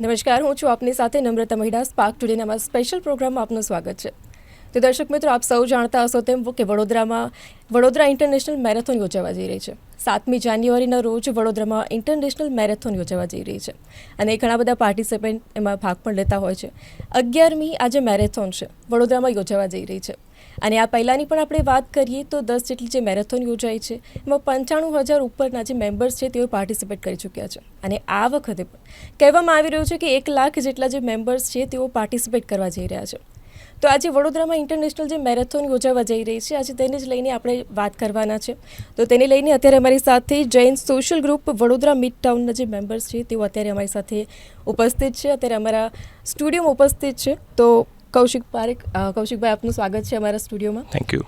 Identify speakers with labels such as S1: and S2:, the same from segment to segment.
S1: નમસ્કાર, હું છું આપની સાથે નમ્રતા મહિડા સ્પાર્ક ટુડેના અમારા સ્પેશિયલ પ્રોગ્રામમાં આપનું સ્વાગત છે. તો દર્શક મિત્રો, આપ સૌ જાણતા હશો તેમ કે વડોદરામાં વડોદરા ઇન્ટરનેશનલ મેરેથોન યોજાવા જઈ રહી છે. સાતમી જાન્યુઆરીના રોજ વડોદરામાં ઇન્ટરનેશનલ મેરેથોન યોજાવા જઈ રહી છે અને ઘણા બધા પાર્ટિસિપન્ટ એમાં ભાગ પણ લેતા હોય છે. અગિયારમી આજે મેરેથોન છે, વડોદરામાં યોજાવા જઈ રહી છે. અને આ પહેલાંની પણ આપણે વાત કરીએ તો દસ જેટલી જે મેરેથોન યોજાઈ છે, એમાં પંચાણું હજાર ઉપરના જે મેમ્બર્સ છે તેઓ પાર્ટિસિપેટ કરી ચૂક્યા છે. અને આ વખતે પણ કહેવામાં આવી રહ્યું છે કે એક લાખ જેટલા જે મેમ્બર્સ છે તેઓ પાર્ટિસિપેટ કરવા જઈ રહ્યા છે. તો આજે વડોદરામાં ઇન્ટરનેશનલ જે મેરેથોન યોજાવા જઈ રહી છે આજે તેને જ લઈને આપણે વાત કરવાના છે. તો તેને લઈને અત્યારે અમારી સાથે Jain social group Vadodara mid ટાઉનના જે મેમ્બર્સ છે તેઓ અત્યારે અમારી સાથે ઉપસ્થિત છે. અત્યારે અમારા સ્ટુડિયોમાં ઉપસ્થિત છે. તો કૌશિક પારેખ કૌશિકભાઈ આપનું સ્વાગત છે અમારા સ્ટુડિયોમાં
S2: થેન્ક યુ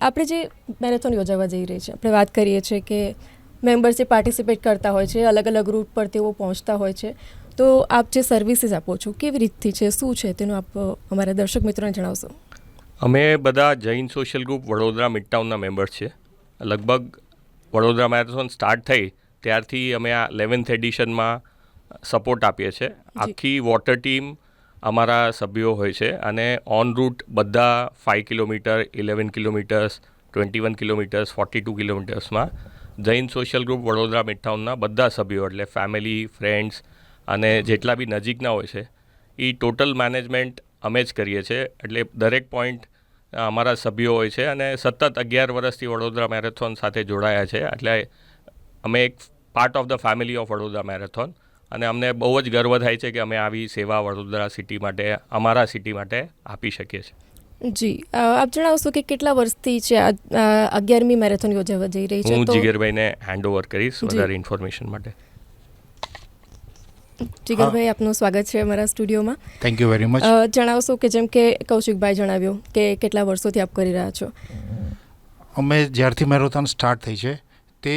S1: આપણે જે મેરેથોન યોજાવા જઈ રહી છે આપણે વાત કરીએ છીએ કે મેમ્બર્સ જે પાર્ટિસિપેટ કરતા હોય છે અલગ અલગ રૂટ પર તેઓ પહોંચતા હોય છે. તો આપ જે સર્વિસીસ આપો છો કેવી રીતથી છે શું છે તેનું આપ અમારા દર્શક મિત્રોને જણાવશો.
S2: અમે બધા જૈન સોશિયલ ગ્રુપ વડોદરા મિડટાઉનના મેમ્બર્સ છે લગભગ વડોદરા મેરેથોન સ્ટાર્ટ થઈ ત્યારથી અમે આ ઇલેવન્થ એડિશનમાં સપોર્ટ આપીએ છીએ. આખી વોટર ટીમ અમારા સભ્યો હોય છે અને ઓન રૂટ બધા five kilometre eleven kilometres twenty one kilometres forty two કિલોમીટર્સમાં Jain social group Vadodara મિડટાઉનના બધા સભ્યો એટલે ફેમિલી ફ્રેન્ડ્સ અને જેટલા બી નજીકના હોય છે એ ટોટલ મેનેજમેન્ટ અમે જ કરીએ છીએ. એટલે દરેક પોઈન્ટ અમારા સભ્યો હોય છે અને સતત અગિયાર વર્ષથી વડોદરા મેરેથોન સાથે જોડાયા છે. એટલે અમે એક part of the family of Vadodara marathon અને અમને બહુ જ ગર્વ થાય છે કે અમે આવી સેવા વડોદરા સિટી માટે અમારા સિટી માટે આપી શકીએ છીએ.
S1: જી આપ જણાવશો કે કેટલા વર્ષથી છે અગિયારમી મેરેથોન યોજાવા જઈ રહી છે?
S2: હું જીગરભાઈને હેન્ડ ઓવર કરીશ. વધારે ઇન્ફોર્મેશન માટે.
S1: જીગરભાઈ આપનું સ્વાગત છે અમારા સ્ટુડિયોમાં.
S3: થેન્ક યુ વેરી મચ
S1: જણાવશો કે જેમ કે કૌશિકભાઈ જણાવ્યું કે કેટલા વર્ષોથી આપ કરી રહ્યા છો?
S3: અમે જ્યારથી મેરેથોન સ્ટાર્ટ થઈ છે તે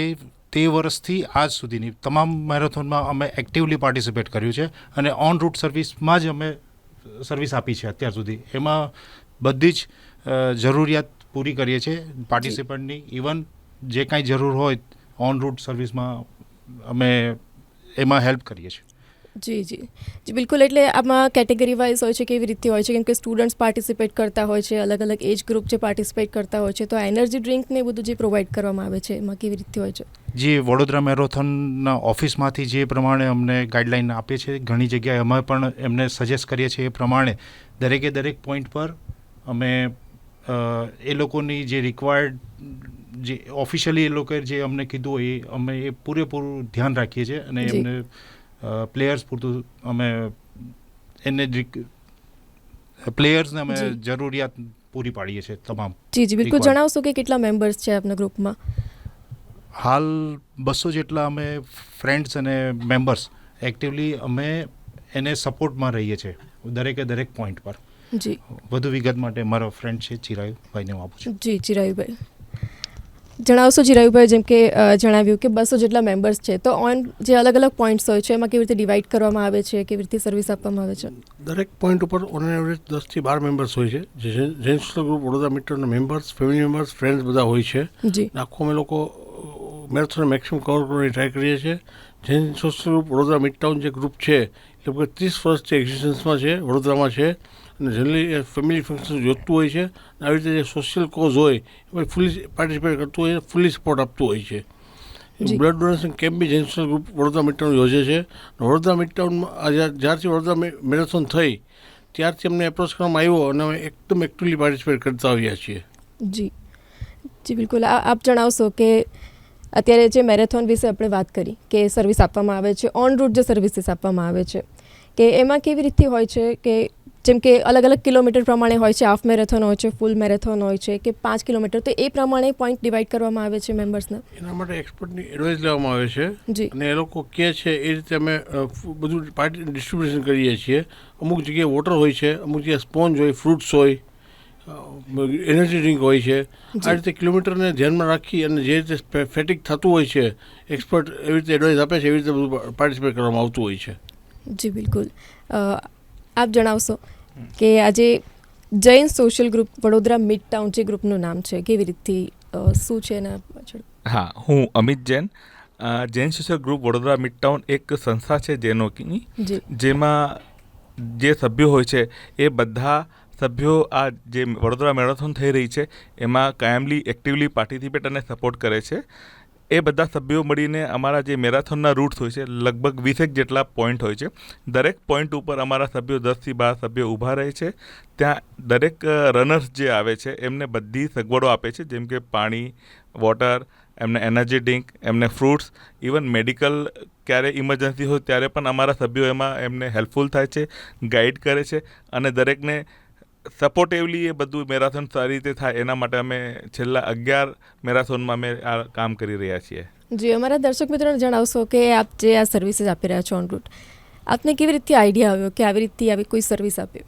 S3: તે વર્ષથી આજ સુધીની તમામ મેરેથોનમાં અમે એક્ટિવલી પાર્ટિસિપેટ કર્યું છે અને ઓન રૂટ સર્વિસમાં જ અમે સર્વિસ આપી છે અત્યાર સુધી. એમાં બધી જ જરૂરિયાત પૂરી કરીએ છીએ. પાર્ટિસિપન્ટની ઇવન જે કાંઈ જરૂર હોય ઓન રૂટ સર્વિસમાં અમે એમાં હેલ્પ કરીએ છીએ.
S1: જી જી. જી બિલકુલ. એટલે આમાં કેટેગરી વાઇઝ હોય છે કેવી રીતે હોય છે કેમ કે સ્ટુડન્ટ્સ પાર્ટિસિપેટ કરતા હોય છે અલગ અલગ એજ ગ્રુપ જે પાર્ટિસિપેટ કરતા હોય છે તો એનર્જી ડ્રિંક ને બધું જે પ્રોવાઈડ કરવામાં આવે છે એમાં કેવી રીતે હોય છે?
S3: જે વડોદરા મેરેથોનના ઓફિસમાંથી જે પ્રમાણે અમને ગાઈડલાઈન આપે છે ઘણી જગ્યાએ અમે પણ એમને સજેસ્ટ કરીએ છીએ એ પ્રમાણે દરેકે દરેક પોઈન્ટ પર અમે એ લોકોની જે રિક્વાયર્ડ જે ઓફિશિયલી એ લોકોએ જે અમને કીધું હોય એ અમે એ પૂરેપૂરું ધ્યાન રાખીએ છીએ અને. એમને પ્લેયર્સ પૂરતું અમે એને પ્લેયર્સને અમે જરૂરિયાત પૂરી પાડીએ છીએ તમામ
S1: જી જી બિલકુલ. જણાવશો કે કેટલા મેમ્બર્સ છે આપના ગ્રુપમાં
S3: હાલ બસો જેટલા અમે ફ્રેન્ડ્સ અને મેમ્બર્સ એક્ટિવલી અમે એને સપોર્ટમાં રહીએ છીએ દરેકે દરેક પોઈન્ટ પર.
S1: જી.
S3: વધુ વિગત માટે મારો ફ્રેન્ડ છે ચિરાયુભાઈને હું આપું છું.
S1: જી ચિરાયુભાઈ. જણાવશો જીરાયુભાઈ જેમ કે જણાવ્યું કે બસો જેટલા મેમ્બર્સ છે. તો ઓન જે અલગ અલગ પોઈન્ટ્સ હોય છે એમાં કેવી રીતે ડિવાઈડ કરવામાં આવે છે કેવી રીતે સર્વિસ આપવામાં આવે છે?
S4: દરેક પોઈન્ટ ઉપર ઓન એવરેજ દસથી બાર મેમ્બર્સ હોય છે. જે જૈન- ગ્રુપ વડોદરા મીટરના મેમ્બર્સ ફેમિલી મેમ્બર્સ ફ્રેન્ડ્સ બધા હોય છે.
S1: જી.
S4: અને અમે લોકો મેરેથોન મેક્સિમમ કવર કરવાની ટ્રાય કરીએ છીએ. Jain social group Vadodara mid town જે ગ્રુપ છે એ લગભગ ત્રીસ વર્ષથી એક્ઝિસ્ટન્સમાં છે વડોદરામાં છે. અને જનરલી ફેમિલી ફંક્શન જોતું હોય છે. આવી રીતે જે સોશિયલ કોઝ હોય એમાં ફૂલી પાર્ટિસિપેટ કરતું હોય ફૂલી સપોર્ટ આપતું હોય છે. બ્લડ ડોનેશન કેમ્પ બી જૈન ગ્રુપ વડોદરા મિડટાઉન યોજે છે. વડોદરા મિડ ટાઉનમાં આ જ્યાર- જ્યારથી વડોદરા મેરેથોન થઈ ત્યારથી અમને એપ્રોચ કરવામાં આવ્યો અને અમે એકદમ એક્ટિવલી પાર્ટિસિપેટ કરતા આવ્યા છીએ.
S1: જી. જી બિલકુલ. આપ જણાવશો કે અત્યારે જે મેરેથોન વિશે આપણે વાત કરી કે સર્વિસ આપવામાં આવે છે ઓન રૂટ જે સર્વિસીસ આપવામાં આવે છે કે એમાં કેવી રીતે હોય છે કે જેમ કે અલગ અલગ કિલોમીટર પ્રમાણે હોય છે હાફ મેરેથોન હોય છે ફૂલ મેરેથોન હોય છે કે પાંચ કિલોમીટર તો એ પ્રમાણે પોઈન્ટ ડિવાઈડ કરવામાં આવે છે મેમ્બર્સને
S4: એના માટે એક્સપર્ટની એડવાઇસ લેવામાં આવે છે
S1: જી.
S4: અને એ લોકો કહે છે એ રીતે અમે બધું પાર્ટી ડિસ્ટ્રીબ્યુશન કરીએ છીએ. અમુક જગ્યાએ વોટર હોય છે અમુક જગ્યાએ સ્પોન્જ હોય ફ્રૂટ્સ હોય એનર્જી ડ્રિંક હોય છે. આ રીતે કિલોમીટરને ધ્યાનમાં રાખી અને જે રીતે ફેટિક થતું હોય છે એક્સપર્ટ એવી રીતે એડવાઇસ આપે છે એવી રીતે બધું પાર્ટિસિપેટ કરવામાં આવતું હોય છે.
S1: જી બિલકુલ. આપ જણાવશો. કે આજે Jain social group Vadodara mid town જે ગ્રુપનું નામ છે કેવી રીતથી શું છે એના પાછળ?
S5: હા હું Amit Jain. Jain social group Vadodara mid town એક સંસ્થા છે જૈનોની
S1: જી.
S5: જેમાં જે સભ્યો હોય છે એ બધા સભ્યો આ જે વડોદરા મેરેથોન થઈ રહી છે એમાં કાયમલી એક્ટિવલી પાર્ટિસિપેટ અને સપોર્ટ કરે છે. એ બધા સભ્યો મળીને અમારા જે મેરાથોનના રૂટ્સ હોય છે, લગભગ વીસેક જેટલા પોઈન્ટ હોય છે. દરેક પોઈન્ટ ઉપર અમારા સભ્યો દસથી બાર સભ્યો ઊભા રહે છે. ત્યાં દરેક રનર્સ જે આવે છે, એમને બધી સગવડો આપે છે, જેમ કે પાણી વોટર એમને એનર્જી ડ્રિંક એમને ફ્રૂટ્સ ઇવન મેડિકલ ક્યારે ઇમરજન્સી હોય ત્યારે પણ અમારા સભ્યો એમાં એમને હેલ્પફુલ થાય છે ગાઈડ કરે છે અને દરેકને સપોર્ટિવલી એ બધું મેરાથોન સારી રીતે થાય એના માટે અમે છેલ્લા અગિયાર મેરાથોનમાં અમે આ કામ કરી રહ્યા છીએ.
S1: જી અમારા દર્શક મિત્રોને જણાવશો કે આપ જે આ સર્વિસીસ આપી રહ્યા છો ઓન રૂટ આપને કેવી રીતે આઈડિયા આવ્યો કે આવી રીતે આવી કોઈ સર્વિસ આપે?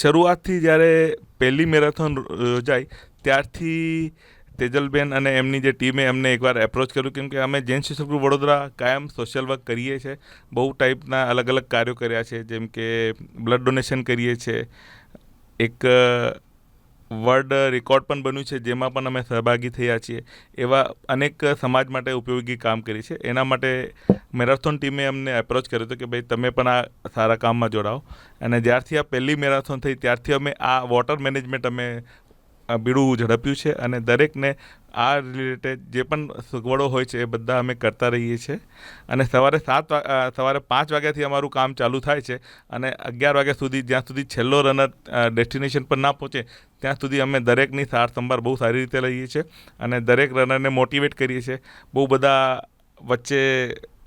S5: શરૂઆતથી જ્યારે પહેલી મેરાથોન યોજાઈ ત્યારથી તેજલબેન અને એમની જે ટીમે અમને એકવાર એપ્રોચ કર્યું કેમ કે અમે જૈન સોશિયલ ગ્રુપ વડોદરા કાયમ સોશિયલ વર્ક કરીએ છીએ. બહુ ટાઈપના અલગ અલગ કાર્યો કર્યા છે જેમ કે બ્લડ ડોનેશન કરીએ છીએ એક વર્લ્ડ રેકોર્ડ પણ બન્યું છે જેમાં પણ અમે સહભાગી થયા છીએ. એવા અનેક સમાજ માટે ઉપયોગી કામ કરી છે. એના માટે મેરાથોન ટીમે અમને એપ્રોચ કર્યો હતો કે ભાઈ તમે પણ આ સારા કામમાં જોડાઓ. અને જ્યારથી આ પહેલી મેરાથોન થઈ ત્યારથી અમે આ વોટર મેનેજમેન્ટ અમે બીડું ઝડપ્યું છે અને દરેકને આ રિલેટેડ જે પણ સગવડો હોય છે એ બધા અમે કરતા રહીએ છીએ. અને સવારે સાત સવારે પાંચ વાગ્યાથી અમારું કામ ચાલુ થાય છે અને અગિયાર વાગ્યા સુધી, જ્યાં સુધી છેલ્લો રનર ડેસ્ટિનેશન પર ના પહોંચે, ત્યાં સુધી અમે દરેકની સાર સંભાળ બહુ સારી રીતે લઈએ છીએ અને દરેક રનરને મોટિવેટ કરીએ છીએ. બહુ બધા વચ્ચે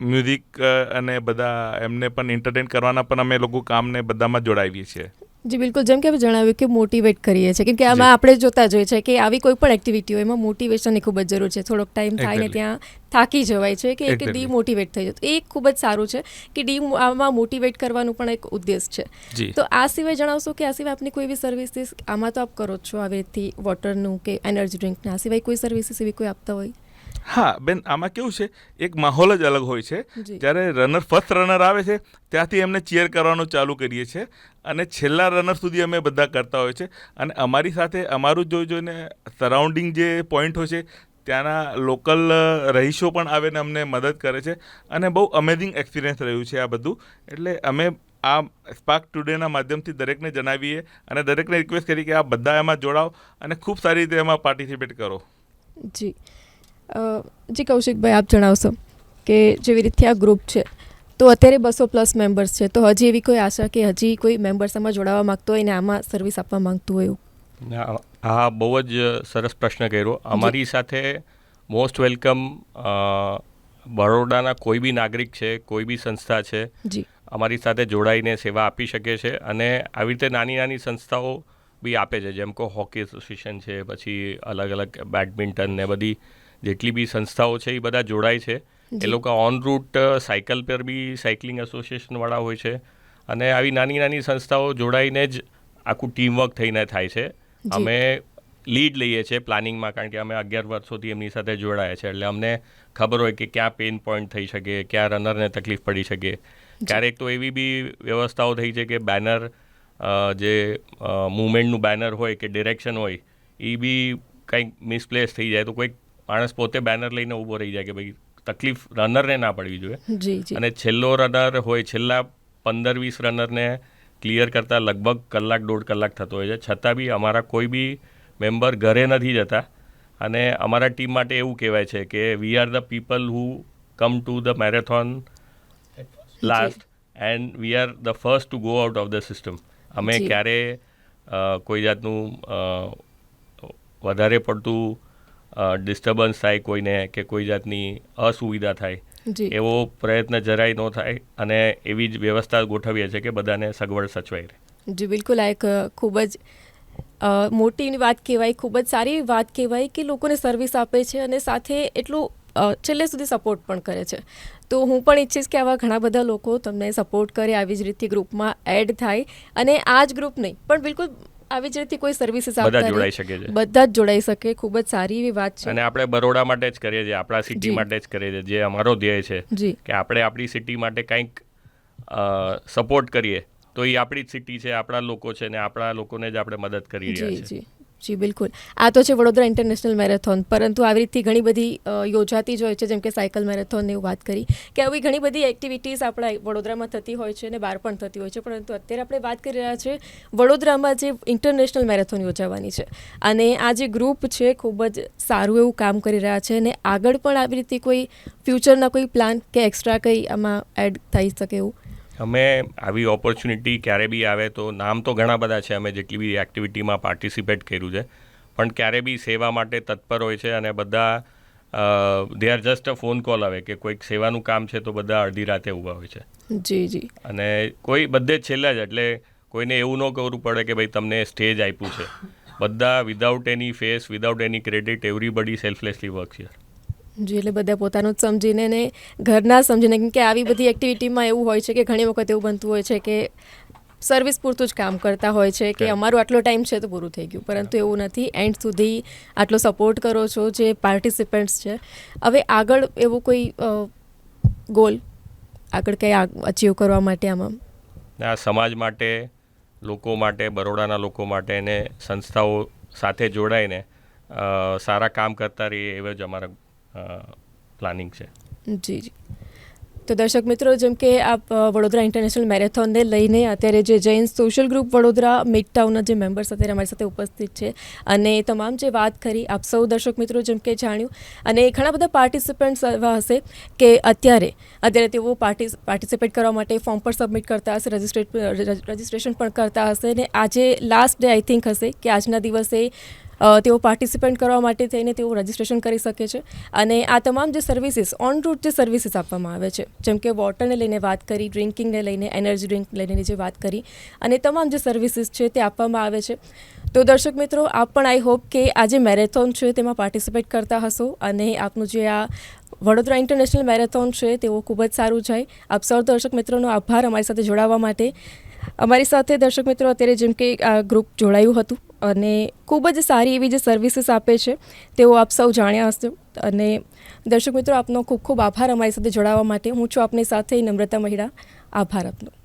S5: મ્યુઝિક અને બધા એમને પણ એન્ટરટેન કરવાના પણ અમે લોકો કામને બધામાં જોડાવીએ છીએ.
S1: જી બિલકુલ. જેમ કે આપણે જણાવ્યું કે મોટિવેટ કરીએ છીએ. કેમ કે આમાં આપણે જોતા જોઈએ છે કે આવી કોઈ પણ એક્ટિવિટી હોય એમાં મોટિવેશનની ખૂબ જ જરૂર છે. થોડોક ટાઈમ થાય ને ત્યાં થાકી જવાય છે કે એક. ડીમોટિવેટ થઈ જતું. એ ખૂબ જ સારું છે કે ડી આમાં મોટિવેટ કરવાનું પણ એક ઉદ્દેશ છે. તો આ સિવાય જણાવશો કે આ સિવાય આપની કોઈ એવી સર્વિસીસ આમાં તો આપ કરો જ છો આવી રીતથી વોટરનું કે એનર્જી ડ્રિંકના આ સિવાય કોઈ સર્વિસીસ એવી કોઈ આપતા હોય?
S5: હા બેન આમાં કેવું છે એક માહોલ જ અલગ હોય છે. જ્યારે રનર ફર્સ્ટ રનર આવે છે ત્યાંથી એમને ચીયર કરવાનું ચાલુ કરીએ છીએ. અને છેલ્લા રનર સુધી અમે બધા કરતા હોય છે. અને અમારી સાથે અમારું જોઈ જોઈને સરાઉન્ડિંગ જે પોઈન્ટ હોય છે ત્યાંના લોકલ રહીશો પણ આવીને અમને મદદ કરે છે. અને બહુ અમેઝિંગ એક્સપિરિયન્સ રહ્યું છે આ બધું. એટલે અમે આ સ્પાર્ક ટુડેના માધ્યમથી દરેકને જણાવીએ અને દરેકને રિક્વેસ્ટ કરી કે આ બધા એમાં જોડાઓ અને ખૂબ સારી રીતે એમાં પાર્ટિસિપેટ કરો.
S1: જી. જી કૌશિકભાઈ આપ જણાવશો કે જેવી રીતે આ ગ્રુપ છે તો અત્યારે બસો પ્લસ મેમ્બર્સ છે. તો હજી એવી કોઈ આશા કે હજી કોઈ મેમ્બર્સ આમાં જોડાવા માંગતો હોય ને આમાં સર્વિસ આપવા માંગતું હોય એવું?
S2: હા બહુ જ સરસ પ્રશ્ન કર્યો. અમારી સાથે મોસ્ટ વેલકમ બરોડાના કોઈ બી નાગરિક છે કોઈ બી સંસ્થા છે
S1: જી.
S2: અમારી સાથે જોડાઈને સેવા આપી શકે છે અને આવી રીતે નાની નાની સંસ્થાઓ બી આપે છે. જેમ કે હોકી એસોસિએશન છે પછી અલગ અલગ બેડમિન્ટન ને બધી જેટલી બી સંસ્થાઓ છે એ બધા જોડાય છે. એ લોકો ઓન રૂટ સાયકલ પર બી સાયકલિંગ એસોસિએશનવાળા હોય છે. અને આવી નાની નાની સંસ્થાઓ જોડાઈને જ આખું ટીમવર્ક થઈને થાય છે. અમે લીડ લઈએ છીએ પ્લાનિંગમાં કારણ કે અમે અગિયાર વર્ષોથી એમની સાથે જોડાયા છે. એટલે અમને ખબર હોય કે ક્યાં પેન પોઈન્ટ થઈ શકે ક્યાં રનરને તકલીફ પડી શકે. ક્યારેક તો એવી બી વ્યવસ્થાઓ થઈ છે કે બેનર જે મુવમેન્ટનું બેનર હોય કે ડિરેક્શન હોય એ બી કંઈક મિસપ્લેસ થઈ જાય. તો કોઈક માણસ પોતે બેનર લઈને ઊભો રહી જાય કે ભાઈ તકલીફ રનરને ના પડવી જોઈએ.
S1: જી જી.
S2: અને છેલ્લો રનર હોય છેલ્લા પંદર વીસ રનરને ક્લિયર કરતાં લગભગ કલાક દોઢ કલાક થતો હોય છે. છતાં બી અમારા કોઈ બી મેમ્બર ઘરે નથી જતા. અને અમારા ટીમ માટે એવું કહેવાય છે કે we are the people who come to the marathon last and we are the first to go out of the system અમે. ક્યારે કોઈ જાતનું વધારે પડતું ડિસ્ટર્બન્સ થાય કોઈને કે કોઈ જાતની અસુવિધા થાય એવો પ્રયત્ન જરાય ન થાય અને એવી જ વ્યવસ્થા ગોઠવીએ છીએ કે બધાને સગવડ સચવાઈ રહે.
S1: જી બિલકુલ આ એક ખૂબ જ મોટી વાત કહેવાય ખૂબ જ સારી વાત કહેવાય કે લોકોને સર્વિસ આપે છે અને સાથે એટલું છેલ્લે સુધી સપોર્ટ પણ કરે છે. તો હું પણ ઈચ્છીશ કે આવા ઘણા બધા લોકો તમને સપોર્ટ કરે આવી જ રીતે ગ્રુપમાં એડ થાય. અને આ જ ગ્રુપ નહીં પણ બિલકુલ આવી જ રીતે કોઈ સર્વિસીસ
S2: બધા જોડાઈ શકે છે.
S1: બધા જ જોડાઈ શકે ખૂબ જ સારી એવી વાત છે.
S2: અને આપણે બરોડા માટે જ કરીએ છીએ આપણા સિટી માટે જ કરીએ છીએ જે અમારો ધ્યેય છે કે આપણે આપણી સિટી માટે કંઈક સપોર્ટ કરીએ. તો એ આપણી જ સિટી છે આપણા લોકો છે ને આપણા લોકોને જ આપણે મદદ કરી રહ્યા છીએ.
S1: જી, બિલકુલ. આ તો છે વડોદરા ઇન્ટરનેશનલ મેરેથોન. પરંતુ આવી રીતથી ઘણી બધી યોજાતી જ હોય છે, જેમ કે સાયકલ મેરેથોનની વાત કરી, કે આવી ઘણી બધી એક્ટિવિટીઝ આપણા વડોદરામાં થતી હોય છે અને બહાર પણ થતી હોય છે. પરંતુ અત્યારે આપણે વાત કરી રહ્યા છીએ વડોદરામાં જે ઇન્ટરનેશનલ મેરેથોન યોજાવાની છે. અને આ જે ગ્રુપ છે ખૂબ જ સારું એવું કામ કરી રહ્યા છે અને આગળ પણ આવી રીતે કોઈ ફ્યુચરના કોઈ પ્લાન કે એક્સ્ટ્રા કંઈ આમાં એડ થઈ શકે એવું?
S2: અમે આવી ઓપોર્ચ્યુનિટી ક્યારે બી આવે તો નામ તો ઘણા બધા છે અમે જેટલી બી એક્ટિવિટીમાં પાર્ટિસિપેટ કર્યું છે. પણ ક્યારે બી સેવા માટે તત્પર હોય છે અને બધા they are just a phone call આવે કે કોઈક સેવાનું કામ છે તો બધા અડધી રાતે ઊભા હોય છે.
S1: જી જી.
S2: અને કોઈ બધે જ છેલ્લા જ એટલે કોઈને એવું ન કરવું પડે કે ભાઈ તમને સ્ટેજ આપ્યું છે. બધા without any face without any credit everybody selflessly work છે
S1: જી એટલે બધા પોતાનું જ સમજીને ને ઘરના સમજીને કેમ કે આવી બધી એક્ટિવિટીમાં એવું હોય છે કે ઘણી વખત એવું બનતું હોય છે કે સર્વિસ પૂરતું જ કામ કરતા હોય છે કે. અમારું આટલો ટાઈમ છે તો પૂરું થઈ ગયું. પરંતુ એવું નથી. એન્ડ સુધી આટલો સપોર્ટ કરો છો જે પાર્ટિસિપન્ટ્સ છે. હવે આગળ એવો કોઈ ગોલ આગળ કંઈ અચીવ કરવા માટે આમાં?
S2: ને આ સમાજ માટે લોકો માટે બરોડાના લોકો માટે અને સંસ્થાઓ સાથે જોડાઈને સારા કામ કરતા રહીએ એવા જ અમારા પ્લાનિંગ છે.
S1: જી જી. તો દર્શક મિત્રો, જેમ કે આપ વડોદરા ઇન્ટરનેશનલ મેરેથોનને લઈને અત્યારે જે જૈન સોશિયલ ગ્રુપ વડોદરા મિડટાઉનના જે મેમ્બર્સ અત્યારે અમારી સાથે ઉપસ્થિત છે. અને તમામ જે વાત કરી, આપ સૌ દર્શક મિત્રો, જેમ કે જાણ્યું. અને ઘણા બધા પાર્ટિસિપન્ટ્સ એવા હશે કે અત્યારે અત્યારે તેઓ પાર્ટિ પાર્ટિસિપેટ કરવા માટે ફોર્મ પર સબમિટ કરતા હશે રજિસ્ટ્રેટ રજિસ્ટ્રેશન પણ કરતા હશે. અને આજે લાસ્ટ ડે આઈ થિંક હશે કે આજના દિવસે તેઓ પાર્ટિસિપેટ કરવા માટે થઈને તેઓ રજિસ્ટ્રેશન કરી શકે છે. અને આ તમામ જે સર્વિસીસ ઓન રૂટ જે સર્વિસીસ આપવામાં આવે છે, જેમ કે વોટરને લઈને વાત કરી ડ્રિંકિંગને લઈને એનર્જી ડ્રિંક લઈને જે વાત કરી, અને તમામ જે સર્વિસીસ છે તે આપવામાં આવે છે. તો દર્શક મિત્રો, આપ પણ આઈ હોપ કે આ જે મેરેથોન છે તેમાં પાર્ટિસિપેટ કરતા હશો અને આપનું જે આ વડોદરા ઇન્ટરનેશનલ મેરેથોન છે તેઓ ખૂબ જ સારું જાય. આપ સૌ દર્શક મિત્રોનો આભાર અમારી સાથે જોડાવા માટે. અમારી સાથે દર્શક મિત્રો, અત્યારે જેમ કે આ ગ્રુપ જોડાયું હતું. અને ખૂબ જ સારી એવી જે સર્વિસીસ આપે છે, તેઓ આપ સૌ જાણ્યા હશે. અને દર્શક મિત્રો, આપનો ખૂબ ખૂબ આભાર અમારી સાથે જોડાવા માટે. હું છું આપની સાથે નમ્રતા મહિડા. આભાર આપનો.